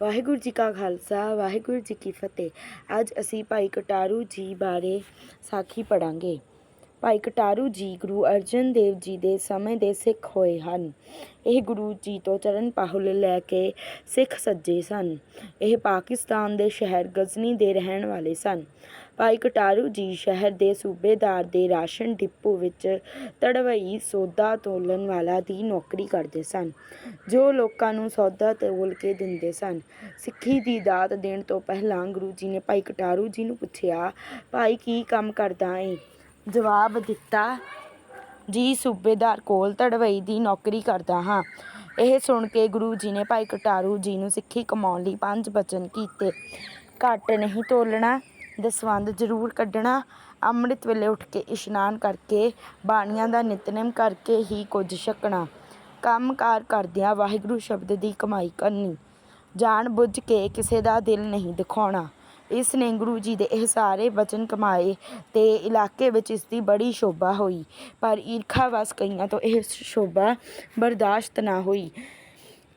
ਵਾਹਿਗੁਰੂ ਜੀ ਕਾ ਖਾਲਸਾ, ਵਾਹਿਗੁਰੂ ਜੀ ਕੀ ਫਤਿਹ। ਅੱਜ ਅਸੀਂ ਭਾਈ ਕਟਾਰੂ ਜੀ ਬਾਰੇ ਸਾਖੀ ਪੜਾਂਗੇ ਭਾਈ ਕਟਾਰੂ ਜੀ ਗੁਰੂ ਅਰਜਨ ਦੇਵ ਜੀ ਦੇ ਸਮੇਂ ਦੇ ਸਿੱਖ ਹੋਏ ਹਨ। ਇਹ ਗੁਰੂ ਜੀ ਤੋਂ ਚਰਨ ਪਾਹੁਲ ਲੈ ਕੇ ਸਿੱਖ ਸੱਜੇ ਸਨ। ਇਹ ਪਾਕਿਸਤਾਨ ਦੇ ਸ਼ਹਿਰ ਗਜ਼ਨੀ ਦੇ ਰਹਿਣ ਵਾਲੇ ਸਨ। ਭਾਈ ਕਟਾਰੂ ਜੀ ਸ਼ਹਿਰ ਦੇ ਸੂਬੇਦਾਰ ਦੇ ਰਾਸ਼ਨ ਡਿਪੂ ਵਿੱਚ ਤੜਵਈ ਸੌਦਾ ਤੋਲਣ ਵਾਲਾ ਦੀ ਨੌਕਰੀ ਕਰਦੇ ਸਨ। ਜੋ ਲੋਕਾਂ ਨੂੰ ਸੌਦਾ ਤੋਲ ਕੇ ਦਿੰਦੇ ਸਨ। ਸਿੱਖੀ ਦੀ ਦਾਤ ਦੇਣ ਤੋਂ ਪਹਿਲਾਂ ਗੁਰੂ ਜੀ ਨੇ ਭਾਈ ਕਟਾਰੂ ਜੀ ਨੂੰ ਪੁੱਛਿਆ, ਭਾਈ, ਕੀ ਕੰਮ ਕਰਦਾ ਏ? ਜਵਾਬ ਦਿੱਤਾ, ਜੀ ਸੂਬੇਦਾਰ ਕੋਲ ਤੜਵਈ ਦੀ ਨੌਕਰੀ ਕਰਦਾ ਹਾਂ। ਇਹ ਸੁਣ ਕੇ ਗੁਰੂ ਜੀ ਨੇ ਭਾਈ ਕਟਾਰੂ ਜੀ ਨੂੰ ਸਿੱਖੀ ਕਮਾਉਣ ਲਈ ਪੰਜ ਬਚਨ ਕੀਤੇ। ਘੱਟ ਨਹੀਂ ਤੋਲਣਾ, ਦਸਵੰਧ ਜ਼ਰੂਰ ਕੱਢਣਾ, ਅੰਮ੍ਰਿਤ ਵੇਲੇ ਉੱਠ ਕੇ ਇਸ਼ਨਾਨ ਕਰਕੇ, ਬਾਣੀਆਂ ਦਾ ਨਿਤਨੇਮ ਕਰਕੇ ਹੀ ਕੁਝ ਛਕਣਾ। ਕੰਮਕਾਰ ਕਰਦਿਆਂ ਵਾਹਿਗੁਰੂ ਸ਼ਬਦ ਦੀ ਕਮਾਈ ਕਰਨੀ। ਜਾਣ ਬੁੱਝ ਕੇ ਕਿਸੇ ਦਾ ਦਿਲ ਨਹੀਂ ਦਿਖਾਉਣਾ। ਇਸ ਨੇ ਗੁਰੂ ਜੀ ਦੇ ਇਹ ਸਾਰੇ ਬਚਨ ਕਮਾਏ ਤੇ ਇਲਾਕੇ ਵਿੱਚ ਇਸ ਦੀ ਬੜੀ ਸ਼ੋਭਾ ਹੋਈ। ਪਰ ਈਰਖਾ ਵਸ ਕਈਆਂ ਤੋਂ ਇਹ ਸ਼ੋਭਾ ਬਰਦਾਸ਼ਤ ਨਾ ਹੋਈ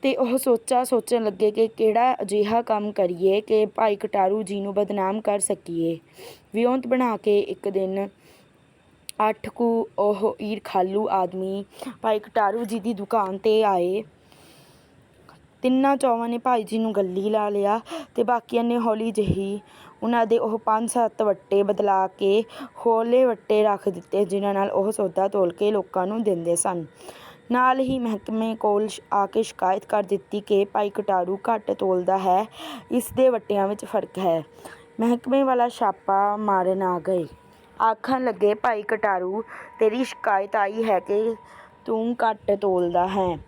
ਤੇ ਉਹ ਸੋਚਾ ਸੋਚਣ ਲੱਗੇ ਕਿ ਕਿਹੜਾ ਅਜਿਹਾ ਕੰਮ ਕਰੀਏ ਕਿ ਭਾਈ ਕਟਾਰੂ ਜੀ ਨੂੰ ਬਦਨਾਮ ਕਰ ਸਕੀਏ। ਵਿਉਂਤ ਬਣਾ ਕੇ ਇੱਕ ਦਿਨ ਅੱਠ ਕੁ ਉਹ ਈਰਖਾਲੂ ਆਦਮੀ ਭਾਈ ਕਟਾਰੂ ਜੀ ਦੀ ਦੁਕਾਨ ਤੇ ਆਏ। ਤਿੰਨਾਂ ਚੌਵਾਂ ਨੇ ਭਾਈ ਜੀ ਨੂੰ ਗੱਲੀ ਲਾ ਲਿਆ ਤੇ ਬਾਕੀਆਂ ਨੇ ਹੌਲੀ ਜਿਹੀ ਉਹਨਾਂ ਦੇ ਉਹ ਪੰਜ ਸੱਤ ਵੱਟੇ ਬਦਲਾ ਕੇ ਹੋਲੇ ਵੱਟੇ ਰੱਖ ਦਿੱਤੇ ਜਿਨ੍ਹਾਂ ਨਾਲ ਉਹ ਸੌਦਾ ਤੋਲ ਕੇ ਲੋਕਾਂ ਨੂੰ ਦਿੰਦੇ ਸਨ। ਨਾਲ ਹੀ ਮਹਿਕਮੇ ਕੋਲ ਆ ਕੇ ਸ਼ਿਕਾਇਤ ਕਰ ਦਿੱਤੀ ਕਿ ਭਾਈ ਕਟਾਰੂ ਘੱਟ ਤੋਲਦਾ ਹੈ, ਇਸ ਦੇ ਵੱਟਿਆਂ ਵਿੱਚ ਫ਼ਰਕ ਹੈ। ਮਹਿਕਮੇ ਵਾਲਾ ਛਾਪਾ ਮਾਰਨ ਆ ਗਏ। ਆਖਣ ਲੱਗੇ, ਭਾਈ ਕਟਾਰੂ, ਤੇਰੀ ਸ਼ਿਕਾਇਤ ਆਈ ਹੈ ਕਿ ਤੂੰ ਘੱਟ ਤੋਲਦਾ ਹੈ।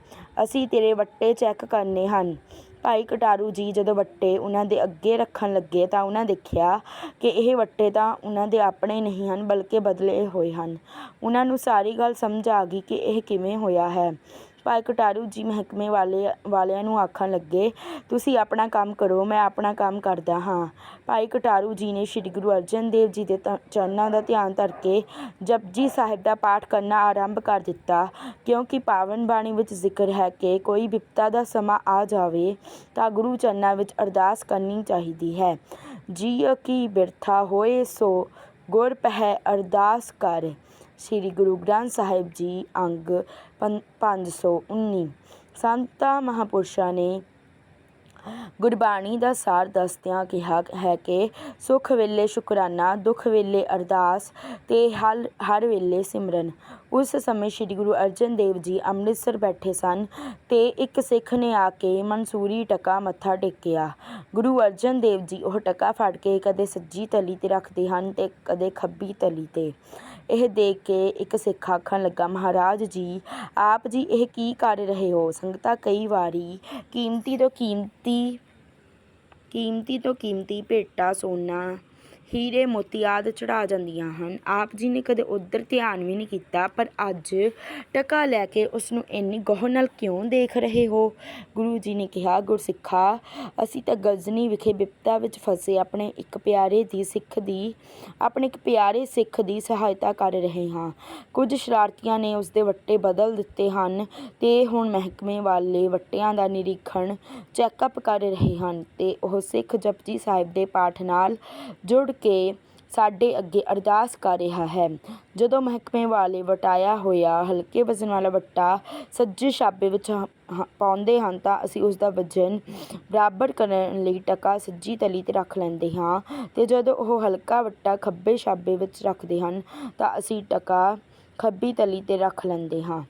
ਅਸੀਂ ਤੇਰੇ ਵੱਟੇ ਚੈੱਕ ਕਰਨੇ ਹਨ। ਭਾਈ ਕਟਾਰੂ ਜੀ ਜਦੋਂ ਵੱਟੇ ਉਹਨਾਂ ਦੇ ਅੱਗੇ ਰੱਖਣ ਲੱਗੇ ਤਾਂ ਉਹਨਾਂ ਦੇਖਿਆ ਕਿ ਇਹ ਵੱਟੇ ਤਾਂ ਉਹਨਾਂ ਦੇ ਆਪਣੇ ਨਹੀਂ ਹਨ, ਬਲਕਿ ਬਦਲੇ ਹੋਏ ਹਨ। ਉਹਨਾਂ ਨੂੰ ਸਾਰੀ ਗੱਲ ਸਮਝ ਆ ਗਈ ਕਿ ਇਹ ਕਿਵੇਂ ਹੋਇਆ ਹੈ। ਭਾਈ ਕਟਾਰੂ ਜੀ ਮਹਿਕਮੇ ਵਾਲੇ, ਵਾਲਿਆਂ ਨੂੰ ਆਖਣ ਲੱਗੇ, ਤੁਸੀਂ ਆਪਣਾ ਕੰਮ ਕਰੋ, ਮੈਂ ਆਪਣਾ ਕੰਮ ਕਰਦਾ ਹਾਂ। ਭਾਈ ਕਟਾਰੂ ਜੀ ਨੇ ਸ੍ਰੀ ਗੁਰੂ ਅਰਜਨ ਦੇਵ ਜੀ ਦੇ ਤ- ਚਰਨਾਂ ਦਾ ਧਿਆਨ ਧਰ ਕੇ ਜਪਜੀ ਸਾਹਿਬ ਦਾ ਪਾਠ ਕਰਨਾ ਆਰੰਭ ਕਰ ਦਿੱਤਾ। ਕਿਉਂਕਿ ਪਾਵਨ ਬਾਣੀ ਵਿੱਚ ਜ਼ਿਕਰ ਹੈ ਕਿ ਕੋਈ ਵਿਪਤਾ ਦਾ ਸਮਾਂ ਆ ਜਾਵੇ, ਤਾਂ ਗੁਰੂ ਚਰਨਾਂ ਵਿੱਚ ਅਰਦਾਸ ਕਰਨੀ ਚਾਹੀਦੀ ਹੈ। ਜੀਅ ਕੀ ਬਿਰਥਾ ਹੋਏ, ਸੋ ਗੁਰ ਪਹਿ ਅਰਦਾਸ ਕਰ। ਸ੍ਰੀ ਗੁਰੂ ਗ੍ਰੰਥ ਸਾਹਿਬ ਜੀ ਅੰਗ ਪੰ- 519 ਸੰਤਾਂ ਮਹਾਂਪੁਰਸ਼ਾਂ ਨੇ ਗੁਰਬਾਣੀ ਦਾ ਸਾਰ ਦੱਸਦਿਆਂ ਕਿਹਾ ਹੈ ਕਿ ਸੁਖ ਵੇਲੇ ਸ਼ੁਕਰਾਨਾ, ਦੁੱਖ ਵੇਲੇ ਅਰਦਾਸ ਤੇ ਹਰ ਹਰ ਵੇਲੇ ਸਿਮਰਨ। ਉਸ ਸਮੇਂ ਸ੍ਰੀ ਗੁਰੂ ਅਰਜਨ ਦੇਵ ਜੀ ਅੰਮ੍ਰਿਤਸਰ ਬੈਠੇ ਸਨ ਤੇ ਇੱਕ ਸਿੱਖ ਨੇ ਆ ਕੇ ਮਨਸੂਰੀ ਟਕਾ ਮੱਥਾ ਟੇਕਿਆ। ਗੁਰੂ ਅਰਜਨ ਦੇਵ ਜੀ ਉਹ ਟਕਾ ਫੜ ਕੇ ਕਦੇ ਸੱਜੀ ਤਲੀ ਤੇ ਰੱਖਦੇ ਹਨ ਤੇ ਕਦੇ ਖੱਬੀ ਤਲੀ ਤੇ। ਇਹ ਦੇਖ ਕੇ ਇੱਕ ਸਿੱਖ ਆਖਣ ਲੱਗਾ, ਮਹਾਰਾਜ ਜੀ, ਆਪ ਜੀ ਇਹ ਕੀ ਕਰ ਰਹੇ ਹੋ? ਸੰਗਤਾਂ ਕਈ ਵਾਰੀ ਕੀਮਤੀ ਤੋਂ ਕੀਮਤੀ ਕੀਮਤੀ ਤੋਂ ਕੀਮਤੀ ਭੇਟਾ ਸੋਨਾ ਹੀਰੇ ਮੋਤੀ ਆਦਿ ਚੜਾ ਜਾਂਦੀਆਂ ਹਨ। ਆਪ ਜੀ ਨੇ ਕਦੇ ਉਧਰ ਧਿਆਨ ਵੀ ਨਹੀਂ ਕੀਤਾ, ਪਰ ਅੱਜ ਟਕਾ ਲੈ ਕੇ ਉਸ ਨੂੰ ਇੰਨੀ ਗੌਰ ਨਾਲ ਕਿਉਂ ਦੇਖ ਰਹੇ ਹੋ? ਗੁਰੂ ਜੀ ਨੇ ਕਿਹਾ, ਗੁਰਸਿੱਖਾ, ਅਸੀਂ ਤਾਂ ਗਜ਼ਨੀ ਵਿਖੇ ਬਿਪਤਾ ਵਿੱਚ ਫਸੇ, ਆਪਣੇ ਇੱਕ ਪਿਆਰੇ ਦੀ ਸਿੱਖ ਦੀ, ਆਪਣੇ ਇੱਕ ਪਿਆਰੇ ਸਿੱਖ ਦੀ ਸਹਾਇਤਾ ਕਰ ਰਹੇ ਹਾਂ। ਕੁਝ ਸ਼ਰਾਰਤੀਆਂ ਨੇ ਉਸ ਦੇ ਵੱਟੇ ਬਦਲ ਦਿੱਤੇ ਹਨ ਤੇ ਹੁਣ ਮਹਿਕਮੇ ਵਾਲੇ ਵੱਟਿਆਂ ਦਾ ਨਿਰੀਖਣ, ਚੈੱਕਅਪ ਕਰ ਰਹੇ ਹਨ ਤੇ ਉਹ ਸਿੱਖ ਜਪਜੀ ਸਾਹਿਬ ਦੇ ਪਾਠ ਨਾਲ ਜੁੜ ਕੇ ਸਾਡੇ ਅੱਗੇ ਅਰਦਾਸ ਕਰ ਰਿਹਾ ਹੈ। ਜਦੋਂ ਮਹਿਕਮੇ ਵਾਲੇ ਵਟਾਇਆ ਹੋਇਆ ਹਲਕੇ ਵਜ਼ਨ ਵਾਲਾ ਵੱਟਾ ਸੱਜੇ ਛਾਬੇ ਵਿੱਚ ਹ- ਹ- ਪਾਉਂਦੇ ਹਨ ਤਾਂ ਅਸੀਂ ਉਸ ਦਾ ਵਜ਼ਨ ਬਰਾਬਰ ਕਰਨ ਲਈ ਟਕਾ ਸੱਜੀ ਤਲੀ ਤੇ ਰੱਖ ਲੈਂਦੇ ਹਾਂ ਅਤੇ ਜਦੋਂ ਉਹ ਹਲਕਾ ਵੱਟਾ ਖੱਬੇ ਛਾਬੇ ਵਿੱਚ ਰੱਖਦੇ ਹਨ ਤਾਂ ਅਸੀਂ ਟਕਾ ਖੱਬੀ ਤਲੀ ਤੇ ਰੱਖ ਲੈਂਦੇ ਹਾਂ।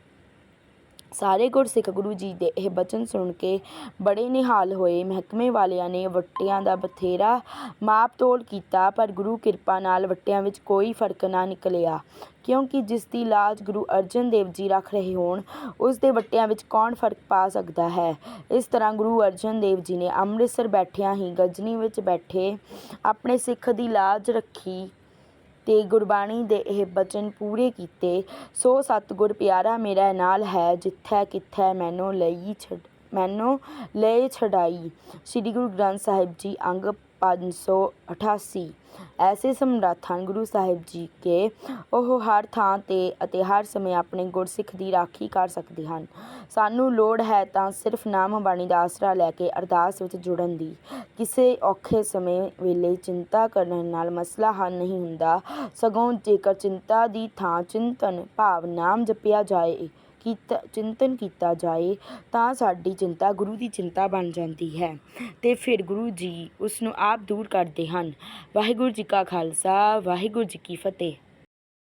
ਸਾਰੇ ਗੁਰਸਿੱਖ ਗੁਰੂ ਜੀ ਦੇ ਇਹ ਬਚਨ ਸੁਣ ਕੇ ਬੜੇ ਨਿਹਾਲ ਹੋਏ। ਮਹਿਕਮੇ ਵਾਲਿਆਂ ਨੇ ਵੱਟਿਆਂ ਦਾ ਬਥੇਰਾ ਮਾਪ ਤੋਲ ਕੀਤਾ, ਪਰ ਗੁਰੂ ਕਿਰਪਾ ਨਾਲ ਵੱਟਿਆਂ ਵਿੱਚ ਕੋਈ ਫ਼ਰਕ ਨਾ ਨਿਕਲਿਆ। ਕਿਉਂਕਿ ਜਿਸ ਦੀ ਲਾਜ ਗੁਰੂ ਅਰਜਨ ਦੇਵ ਜੀ ਰੱਖ ਰਹੇ ਹੋਣ, ਉਸ ਦੇ ਵੱਟਿਆਂ ਵਿੱਚ ਕੌਣ ਫ਼ਰਕ ਪਾ ਸਕਦਾ ਹੈ? ਇਸ ਤਰ੍ਹਾਂ ਗੁਰੂ ਅਰਜਨ ਦੇਵ ਜੀ ਨੇ ਅੰਮ੍ਰਿਤਸਰ ਬੈਠਿਆਂ ਹੀ ਗਜਨੀ ਵਿੱਚ ਬੈਠੇ, ਆਪਣੇ ਸਿੱਖ ਦੀ ਲਾਜ ਰੱਖੀ ਤੇ ਗੁਰਬਾਣੀ ਦੇ ਇਹ ਬਚਨ ਪੂਰੇ ਕੀਤੇ। ਸੋ ਸਤਿਗੁਰ ਪਿਆਰਾ ਮੇਰਾ ਨਾਲ ਹੈ, ਜਿੱਥੈ ਕਿਥੈ ਮੈਨੂੰ ਲਈ ਛੱਡ, ਮੈਨੂੰ ਲੈ ਛਡਾਈ। ਸ੍ਰੀ ਗੁਰੂ ਗ੍ਰੰਥ ਸਾਹਿਬ ਜੀ, ਅੰਗ 588 ਐਸੇ ਸਮਰੱਥ ਹਨ ਗੁਰੂ ਸਾਹਿਬ ਜੀ ਕਿ ਉਹ ਹਰ ਥਾਂ ਤੇ ਅਤੇ ਹਰ ਸਮੇਂ ਆਪਣੇ ਗੁਰਸਿੱਖ ਦੀ ਰਾਖੀ ਕਰ ਸਕਦੇ ਹਨ। ਸਾਨੂੰ ਲੋੜ ਹੈ ਤਾਂ ਸਿਰਫ ਨਾਮ ਬਾਣੀ ਦਾ ਆਸਰਾ ਲੈ ਕੇ ਅਰਦਾਸ ਵਿੱਚ ਜੁੜਨ ਦੀ। ਕਿਸੇ ਔਖੇ ਸਮੇਂ ਵੇਲੇ ਚਿੰਤਾ ਕਰਨ ਨਾਲ ਮਸਲਾ ਹੱਲ ਨਹੀਂ ਹੁੰਦਾ। ਸਗੋਂ ਜੇਕਰ ਚਿੰਤਾ ਦੀ ਥਾਂ ਚਿੰਤਨ, ਭਾਵ ਨਾਮ ਜਪਿਆ ਜਾਏ ਕੀਤਾ, ਚਿੰਤਨ ਕੀਤਾ ਜਾਏ ਤਾਂ ਸਾਡੀ ਚਿੰਤਾ ਗੁਰੂ ਦੀ ਚਿੰਤਾ ਬਣ ਜਾਂਦੀ ਹੈ। ਅਤੇ ਫਿਰ ਗੁਰੂ ਜੀ ਉਸ ਨੂੰ ਆਪ ਦੂਰ ਕਰਦੇ ਹਨ। ਵਾਹਿਗੁਰੂ ਜੀ ਕਾ ਖਾਲਸਾ, ਵਾਹਿਗੁਰੂ ਜੀ ਕੀ ਫਤਿਹ।